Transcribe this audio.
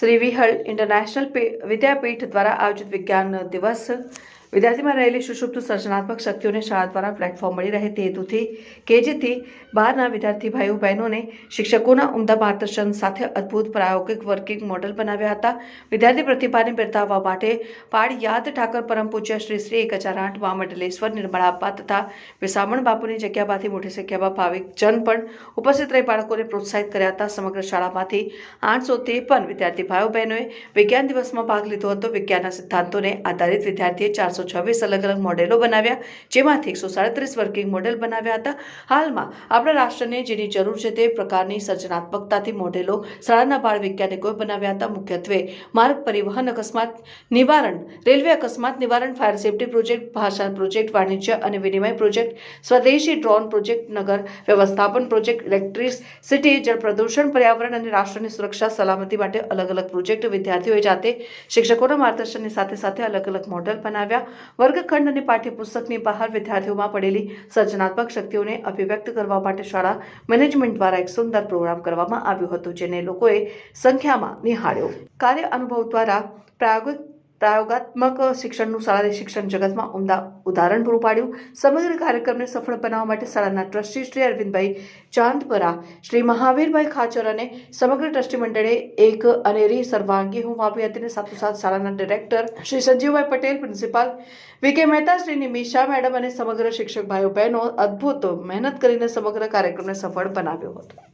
શ્રી વિહળ international વિદ્યાપીઠ દ્વારા આયોજિત વિજ્ઞાન દિવસ વિદ્યાર્થીમાં રહેલી સુષુપ્ત સર્જનાત્મક શક્તિઓને શાળા દ્વારા પ્લેટફોર્મ મળી રહે તે હેતુથી કેજીથી બહારના વિદ્યાર્થી ભાઈઓ, બહેનોને શિક્ષકોના ઉમદા માર્ગદર્શન સાથે અદ્ભુત પ્રાયોગિક વર્કિંગ મોડલ બનાવ્યા હતા. વિદ્યાર્થી પ્રતિભાને બિરદાવવા માટે પાળ યાદ ઠાકર પરમ પૂજ્ય શ્રી શ્રી એક હજાર આઠમાં મંડલેશ્વર નિર્મળા આપા તથા વિસામણ બાપુની જગ્યામાંથી મોટી સંખ્યામાં ભાવિક જન પણ ઉપસ્થિત રહી બાળકોને પ્રોત્સાહિત કર્યા હતા. સમગ્ર શાળામાંથી આઠસો ત્રેપન વિદ્યાર્થી ભાઈઓ, બહેનોએ વિજ્ઞાન દિવસમાં ભાગ લીધો હતો. વિજ્ઞાનના સિદ્ધાંતોને આધારિત વિદ્યાર્થીએ ચારસો છવ્વીસ અલગ અલગ મોડેલો બનાવ્યા, જેમાંથી એકસો સાડત્રીસ વર્કિંગ મોડેલ બનાવ્યા હતા. હાલમાં આપણા રાષ્ટ્રને જેની જરૂર છે તે પ્રકારની સર્જનાત્મકતાથી મોડેલો શાળાના બાળ વૈજ્ઞાનિકોએ બનાવ્યા હતા. મુખ્યત્વે માર્ગ પરિવહન અકસ્માત નિવારણ, રેલવે અકસ્માત નિવારણ, ફાયર સેફટી પ્રોજેક્ટ, ભાષા પ્રોજેક્ટ, વાણિજ્ય અને વિનિમય પ્રોજેક્ટ, સ્વદેશી ડ્રોન પ્રોજેક્ટ, નગર વ્યવસ્થાપન પ્રોજેક્ટ ઇલેક્ટ્રિસિટી જળ પ્રદૂષણ, પર્યાવરણ અને રાષ્ટ્રની સુરક્ષા સલામતી માટે અલગ અલગ પ્રોજેક્ટ વિદ્યાર્થીઓએ જાતે શિક્ષકોના માર્ગદર્શનની સાથે સાથે અલગ અલગ મોડેલ બનાવ્યા. વર્ગખંડ અને પાઠ્યપુસ્તકની બહાર વિદ્યાર્થીઓમાં પડેલી સર્જનાત્મક શક્તિઓને અભિવ્યક્ત કરવા માટે શાળા મેનેજમેન્ટ દ્વારા એક સુંદર પ્રોગ્રામ કરવામાં આવ્યો હતો, જેને લોકોએ સંખ્યામાં નિહાળ્યો. કાર્ય અનુભવ દ્વારા પ્રાયોગિક પ્રયોગાત્મક શિક્ષણનું શાળાની શિક્ષણ જગતમાં ઉમદા ઉદાહરણ પૂરું પાડ્યું. સમગ્ર કાર્યક્રમને સફળ બનાવવા માટે શાળાના ટ્રસ્ટી શ્રી અરવિંદભાઈ ચાંદપરા, શ્રી મહાવીરભાઈ ખાચર અને સમગ્ર ટ્રસ્ટી મંડળે એક અનેરી સર્વાંગી હું આપી હતી અને સાથોસાથ શાળાના director Shri Sanjivbhai Patel, principal V K Mehta, Shri Nimisha madam અને સમગ્ર શિક્ષક ભાઈઓ બહેનો અદ્ભુત મહેનત કરીને સમગ્ર કાર્યક્રમને સફળ બનાવ્યો હતો.